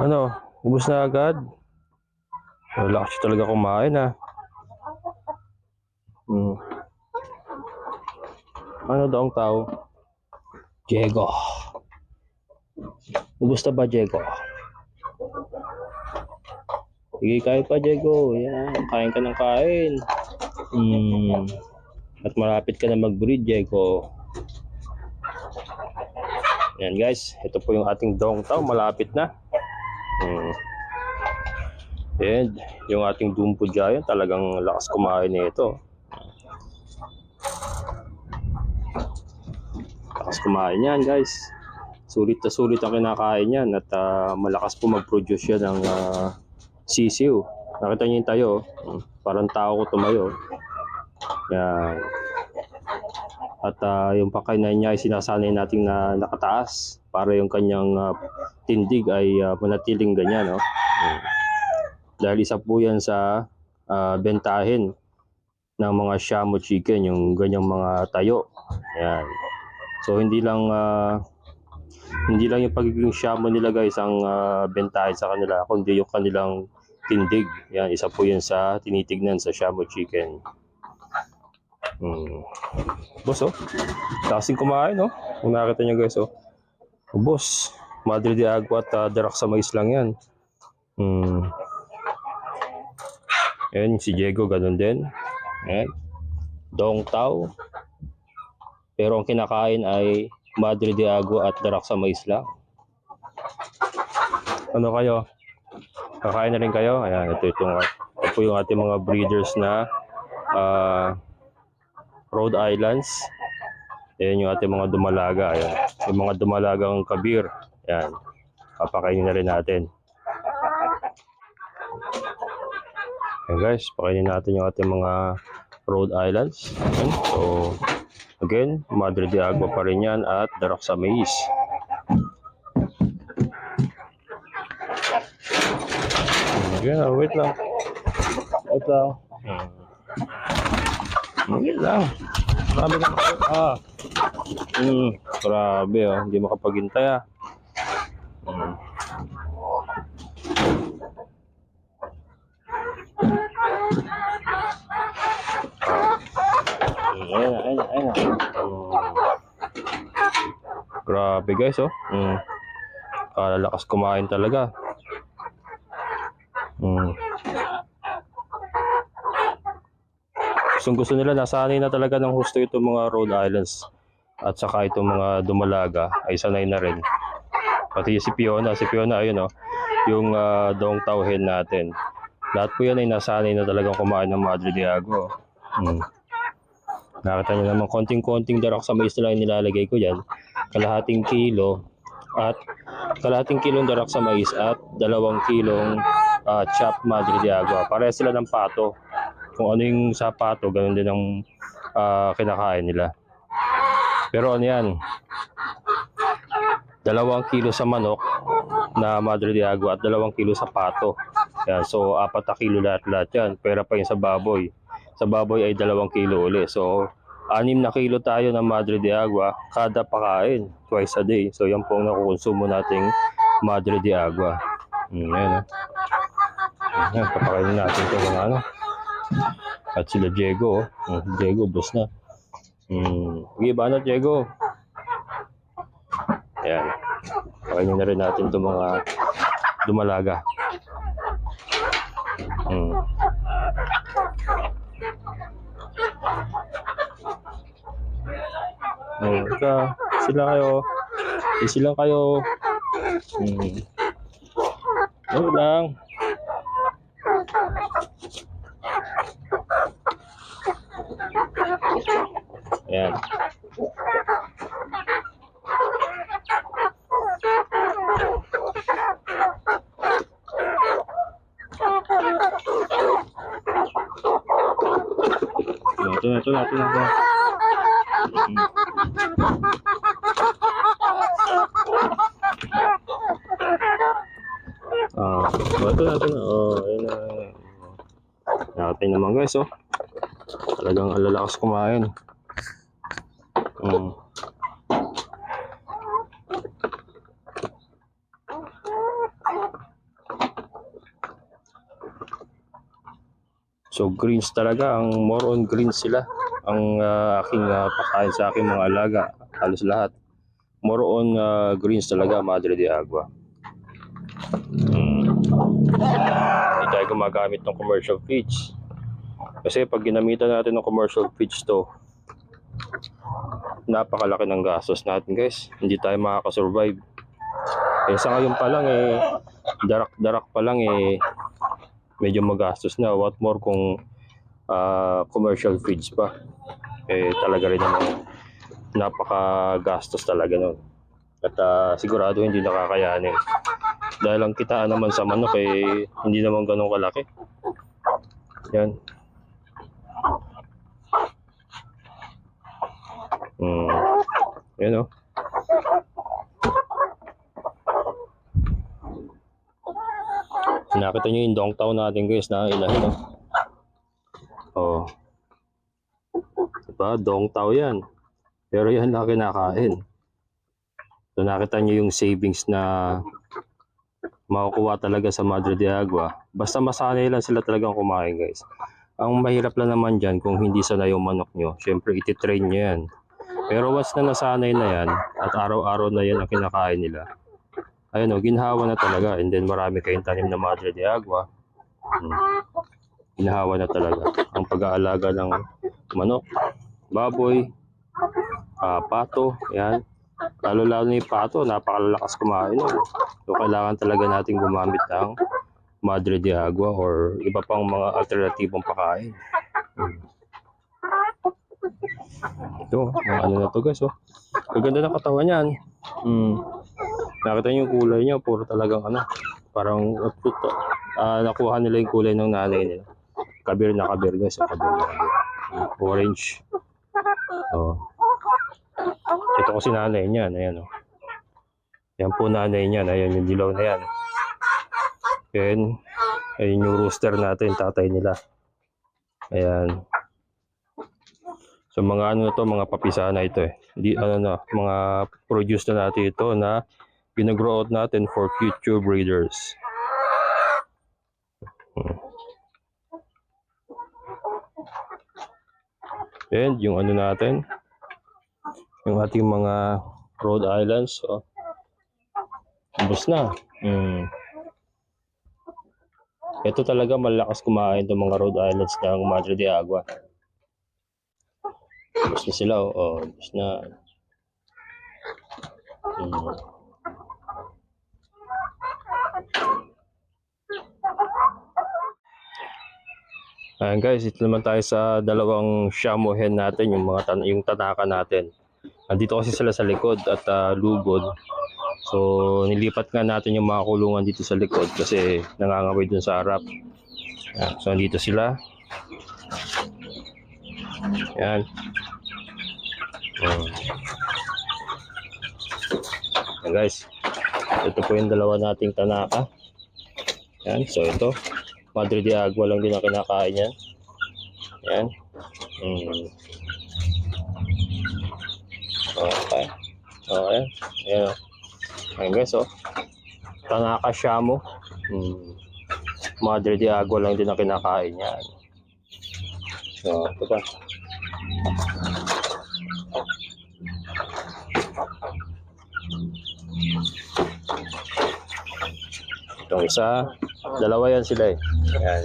Ano, ubus na agad? Wala kasi talaga kumain ah. Hmm. Ano daw ang tao? Diego. Ubus na ba, Diego? Sige, kain pa, Diego. Yan, kain ka ng kain. Hmm. At malapit ka na mag-breed, Diego. Yan guys, ito po yung ating dong tao, malapit na. Hmm. And yung ating Dumpo Giant, talagang lakas kumain nito. Lakas kumain yan guys. Sulit na sulit ang kinakain yan at ah, malakas po mag-produce yan ng ah, sisiw. Nakita niyo yung tayo, oh. Parang tao ko tumayo. Yan. At ah, yung pakainay niya ay sinasanay nating na nakataas para yung kanyang ah, tindig ay ah, manatiling ganyan. No? Mm. Dahil isa po yan sa ah, bentahin ng mga shamo chicken, yung ganyang mga tayo. Yan. So hindi lang ah, hindi lang yung pagiging shamo nila guys ang ah, bentahin sa kanila, kundi yung kanilang tindig. Yan, isa po yan sa tinitignan sa shamo chicken. Hmm. Boss, oh. Kasing kumain, oh. Kung nakita nyo guys, oh. Oh, boss, Madre de Agua at uh, Darak sa Mais lang yan. Hmm. Ayan, si Diego, ganun din. Ayan. Dong Tao. Pero ang kinakain ay Madre de Agua at Darak sa Mais lang. Ano kayo? Kakain na rin kayo? Ayan, ito, itong, ito po yung ating mga breeders na ah Rhode Islands. Ayan yung ating mga dumalaga. Ayan. Yung mga dumalagang kabir. Ayan. Papakainin na rin natin. Ayan guys, pakainin natin yung ating mga Rhode Islands. Ayan. So, again, Madre de Agua pa rin yan at Darak sa Mais. Again, ah, wait lang. Wait lang. Hmm. Wait lang. Grabe na Ah. Hmm, grabe oh. Hindi makapaghintay ah. Na, ayun na. Hmm. Grabe guys oh. Hmm. Kalalakas kumain talaga. Hmm. Gustong gusto nila, nasanay na talaga ng husto itong mga Rhode Islands at saka itong mga dumalaga ay sanay na rin. Pati si Fiona, si Fiona ayun oh, yung uh, dong tauhin natin. Lahat po yan ay nasanay na talagang kumain ng Madre de Agua. Nakita niyo naman konting-konting darak sa mais lang nilalagay ko yan. Kalahating kilo at kalahating kilong darak sa mais at dalawang kilong uh, chopped Madre de Agua. Pareha sila ng pato kung ano yung sa pato, ganun din ang ah, kinakain nila. Pero ano yan, dalawang kilo sa manok na Madre de Agua at dalawang kilo sa pato. Yan, so apat na kilo lahat-lahat yan. Pera pa yung sa baboy. Sa baboy ay dalawang kilo uli. So anim na kilo tayo ng Madre de Agua kada pakain, twice a day. So yan po ang nakukonsumo nating Madre de Agua. Mm, yan, oh. Yan, papakainin natin ito mga ano. At sila Diego, oh. Mm, Diego, boss na. Hmm. Sige, ba na, Diego? Ayan. Pakainin na rin natin itong mga dumalaga. Hmm. Oh, sila kayo. Easy lang kayo. Hmm. Ano lang. Ayan. Ito na, ito na, ito na. ito na. Ah, uh, ito na, ito na. Oh, ayun na. Natin naman guys, oh. Talagang alalakas kumain. Um. So greens talaga, ang more on greens sila ang uh, aking uh, pakain sa aking mga alaga, halos lahat. More on uh, greens talaga, Madre de Agua. Hindi tayo gumagamit ng commercial feeds. Kasi pag ginamitan natin ng commercial feeds to, napakalaki ng gastos natin guys. Hindi tayo makakasurvive. Eh sa ngayon pa lang eh, darak-darak pa lang eh, medyo magastos na. What more kung ah, commercial feeds pa. Eh talaga rin naman napakagastos talaga nun. At ah, sigurado hindi nakakayanin. Dahil ang kitaan naman sa manok eh hindi naman ganun kalaki. Yan. Hmm. Yan o. Nakita nyo yung dong tao natin guys na ilahin o. Oh. Diba? Dong tao yan. Pero yan na kinakain. So nakita nyo yung savings na makukuha talaga sa Madre de Agua. Basta masanay lang sila talagang kumain guys. Ang mahirap lang naman dyan kung hindi sanay yung manok nyo. Siyempre ititrain nyo yan. Pero once na nasanay na yan at araw-araw na yan ang kinakain nila. Ayun o, ginhawa na talaga. And then marami kayong tanim na Madre de Agua. Hmm. Ginhawa na talaga. Ang pag-aalaga ng manok, baboy, ah, pato, yan. Lalo-lalo na yung pato, napakalalakas kumain. No? So, kailangan talaga natin gumamit ng Madre de Agua or iba pang mga alternatibong pakain. Hmm. Ito, ano na to guys. Oh. Kaganda ng katawan niyan. Hmm. Nakita niyo yung kulay niya, puro talagang ano, parang ah, nakuha nila yung kulay ng nanay nila. Kabir na kabir guys, oh, kabir na kabir. Orange. Oh. Ito kasi nanay niyan, ayan oh. Yan po nanay niyan, ayan yung dilaw na yan. Then, ayun yung rooster natin, tatay nila. Ayan. So mga ano na to, mga papisa na ito eh. Di, ano na, mga produce na natin ito na ginagrow out natin for future breeders. Hmm. And yung ano natin, yung ating mga Rhode Islands, oh. Ubus na. Hmm. Ito talaga malakas kumain itong mga Rhode Islands ng Madre de Agua. Ubus na sila, oh. oh ubus na. Hmm. Ayan guys, ito naman tayo sa dalawang Shamu hen natin, yung mga tan yung tanaka natin. Nandito kasi sila sa likod at ah, lugod. So, nilipat nga natin yung mga kulungan dito sa likod kasi nangangamoy dun sa harap. Ayan, so, nandito sila. Yan. Hmm. Yan guys. Ito po yung dalawa nating tanaka. Yan. So ito. Madre de Agua lang din ang kinakain yan. Yan. Hmm. Okay. Okay. Ayan o. Ayan guys oh. Tanaka Shamu. Hmm. Madre de Agua lang din ang kinakain yan. So, ito pa. Itong isa, dalawa yan sila eh. Yan.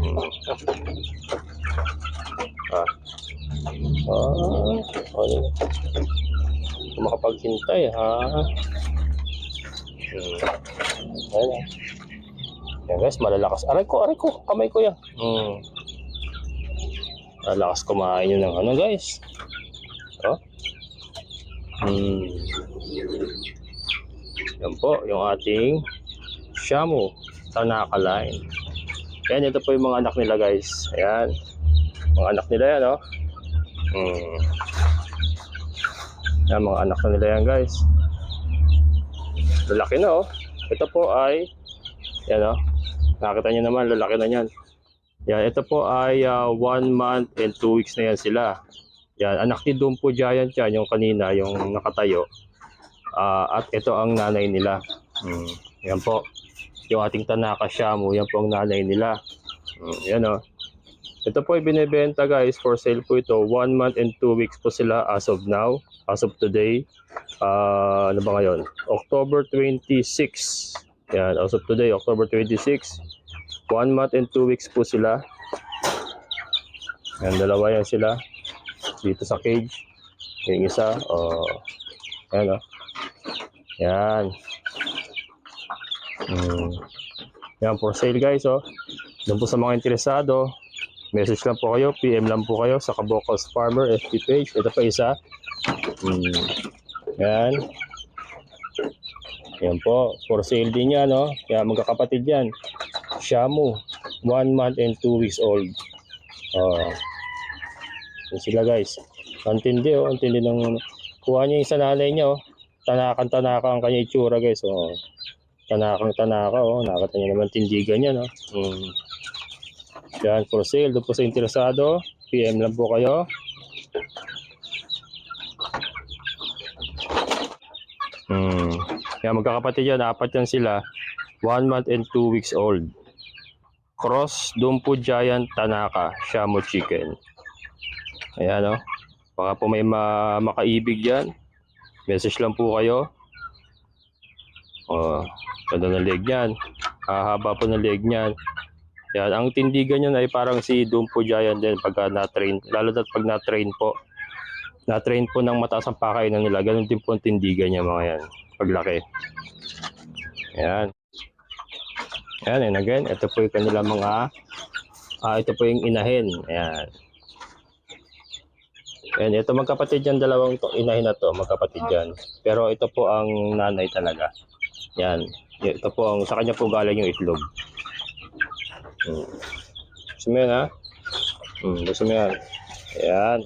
Hmm. Ah. Ah, ano? Makapaghintay ha. Hmm. Ayan ah. Yan guys, malalakas. Aray ko, aray ko, kamay ko yan. Hmm. Malalakas kumain yun ng ano guys. Oh. Hmm. Yan po, yung ating Shamu Tanaka line. Yan, ito po yung mga anak nila guys. Ayan. Mga anak nila yan, oh. Hmm. Yan, mga anak na nila yan guys. Lalaki na, oh. Ito po ay, yan, oh. Nakita nyo naman, lalaki na yan. Yan, ito po ay uh, one month and two weeks na yan sila. Yan, anak ni Dumpo Giant yan, yung kanina, yung nakatayo. Ah, at ito ang nanay nila. Hmm. Yan po. Yung ating Tanaka Shamu, yan po ang nanay nila. Mm, yan o. Ito po ay binibenta guys for sale po ito. One month and two weeks po sila as of now. As of today. Ah, ano ba ngayon? October 26. Yan, as of today, October 26. One month and two weeks po sila. Yan, dalawa yan sila. Dito sa cage. Yung isa, oh, yan o. Yan. Hmm. Yan, for sale guys, oh. Doon po sa mga interesado, message lang po kayo, PM lang po kayo sa Kabokos Farmer FB page. Ito pa isa. Hmm. Yan. Yan po, for sale din yan, no? Kaya magkakapatid yan. Shamu, one month and two weeks old. Oh. Yan sila guys. Ang tindi, oh. Ang tindi ng... Kuha niya yung sa nanay niya, oh. Tanakan-tanaka ang kanya itsura, guys. Oh. Tanakang-tanaka, oh. Nakata niya naman tindigan niya, no? Hmm. Yan, for sale. Doon po sa interesado, PM lang po kayo. Hmm. Kaya magkakapatid yan, apat yan sila. One month and two weeks old. Cross Dumpo Giant Tanaka Shamu Chicken. Ayan o. Baka po may ma makaibig yan. Message lang po kayo. Oh, ganda ng leg niyan. Hahaba po ng leg niyan. Yan, ang tindigan niyan ay parang si Dumpo Giant din pagka na-train. Lalo na pag na-train po. Na-train po ng mataas ang pakainan nila. Ganun din po ang tindigan niya mga yan. Paglaki. Yan. Yan, and again, ito po yung kanilang mga, ah, ito po yung inahin. Ayan. Ayan, ito magkapatid yan, dalawang to, inahin na to, magkapatid yan. Pero ito po ang nanay talaga. Yan. Ito po ang, sa kanya po galing yung itlog. Hmm. Gusto mo yan, ha? Gusto mo yan. Ayan.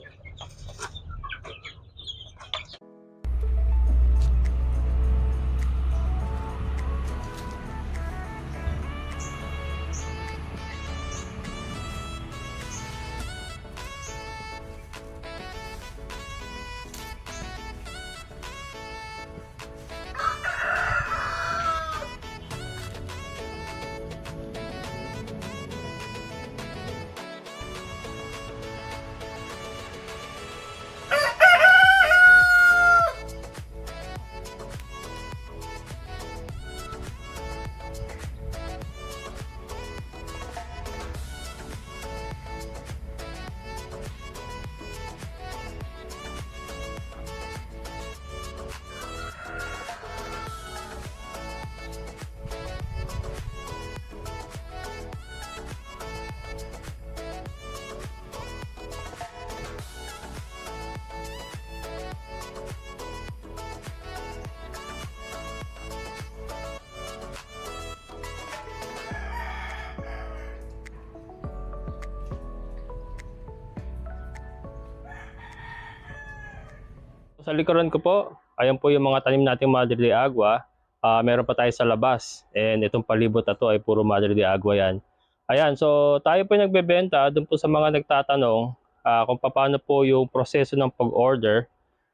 Sa likuran ko po, ayan po yung mga tanim nating Madre de Agua. Ah, meron pa tayo sa labas. And itong palibot na to ay puro Madre de Agua yan. Ayan, so tayo po nagbebenta doon po sa mga nagtatanong ah, kung paano po yung proseso ng pag-order.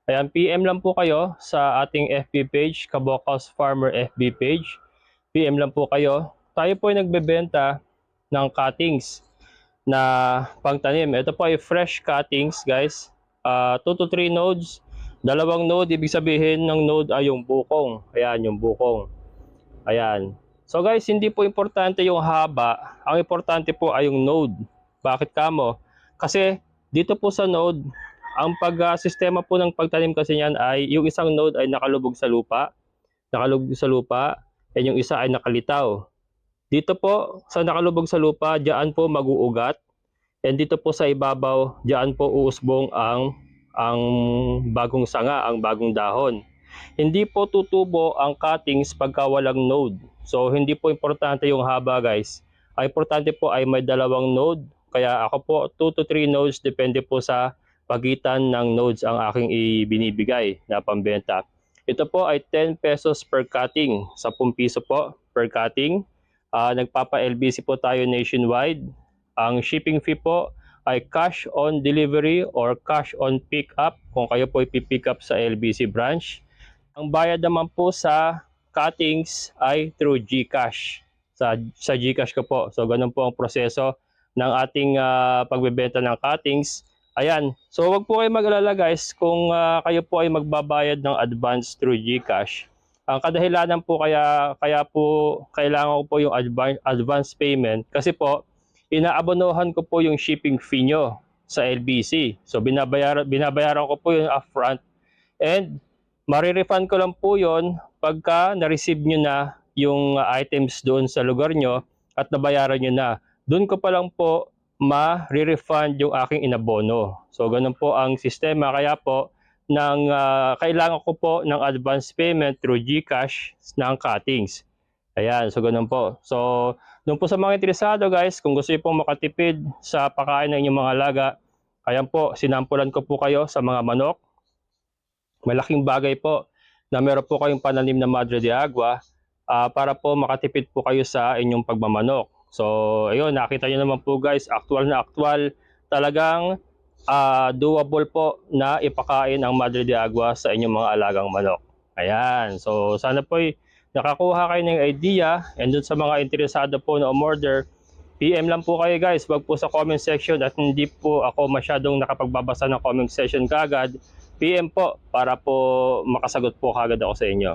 Ayan, PM lang po kayo sa ating FB page, Kabokos Farmer FB page. PM lang po kayo. Tayo po ay nagbebenta ng cuttings na pangtanim. Ito po ay fresh cuttings, guys. 2 to 3 nodes. Dalawang node, ibig sabihin ng node ay yung bukong. Ayan, yung bukong. Ayan. So guys, hindi po importante yung haba. Ang importante po ay yung node. Bakit kamo? Kasi dito po sa node, ang pag-sistema po ng pagtanim kasi niyan ay yung isang node ay nakalubog sa lupa. Nakalubog sa lupa. And yung isa ay nakalitaw. Dito po sa nakalubog sa lupa, diyan po mag-uugat. And dito po sa ibabaw, diyan po uusbong ang ang bagong sanga, ang bagong dahon. Hindi po tutubo ang cuttings pagka walang node. So hindi po importante yung haba guys. Ang importante po ay may dalawang node. Kaya ako po 2 to 3 nodes depende po sa pagitan ng nodes ang aking ibinibigay na pambenta. Ito po ay 10 pesos per cutting. 10 piso po per cutting. Ah, nagpapa-LBC po tayo nationwide. Ang shipping fee po ay cash on delivery or cash on pick up kung kayo po ipipick up sa LBC branch. Ang bayad naman po sa cuttings ay through GCash. Sa, sa GCash ko po. So ganun po ang proseso. ng ating ah, pagbebenta ng cuttings. Ayan. So wag po kayo mag-alala guys kung ah, kayo po ay magbabayad ng advance through GCash. Ang kadahilanan po kaya kaya po kailangan ko po yung advance advance payment kasi po inaabonohan ko po yung shipping fee nyo sa LBC. So binabayaran binabayaran ko po yung upfront and marirefund ko lang po yon pagka na-receive nyo na yung uh, items doon sa lugar nyo at nabayaran nyo na. Doon ko pa lang po ma-refund yung aking inabono. So ganun po ang sistema. Kaya po, ng, ah, kailangan ko po ng advance payment through GCash ng cuttings. Ayan, so ganun po. So, doon po sa mga interesado guys, kung gusto pong makatipid sa pagkain ng inyong mga alaga, ayan po, sinampulan ko po kayo sa mga manok. Malaking bagay po na meron po kayong pananim na Madre de Agua ah, para po makatipid po kayo sa inyong pagmamanok. So, ayun, nakita niyo naman po guys, actual na actual, talagang ah, doable po na ipakain ang Madre de Agua sa inyong mga alagang manok. Ayan, so sana po ay nakakuha kayo ng idea and dun sa mga interesado po na umorder, PM lang po kayo guys, wag po sa comment section at hindi po ako masyadong nakapagbabasa ng comment section kagad. PM po para po makasagot po kagad ako sa inyo.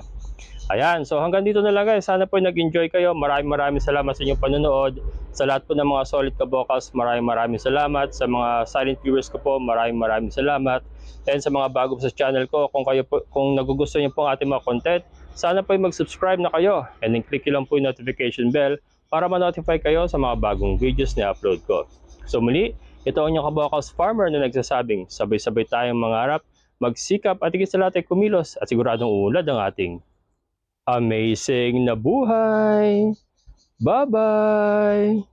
Ayan, so hanggang dito na lang guys. Sana po nag-enjoy kayo. Maraming maraming salamat sa inyong panonood. Sa lahat po ng mga solid kabokals, maraming maraming salamat. Sa mga silent viewers ko po, maraming maraming salamat. And sa mga bago sa channel ko, kung kayo po, kung nagugustuhan niyo po ang ating mga content, sana po ay mag-subscribe na kayo. And then click lang po yung notification bell para ma-notify kayo sa mga bagong videos na upload ko. So muli, ito ang inyong kabokals farmer na nagsasabing sabay-sabay tayong mangarap, magsikap at higit sa lahat ay kumilos at siguradong uunlad ang ating amazing na buhay. Bye-bye!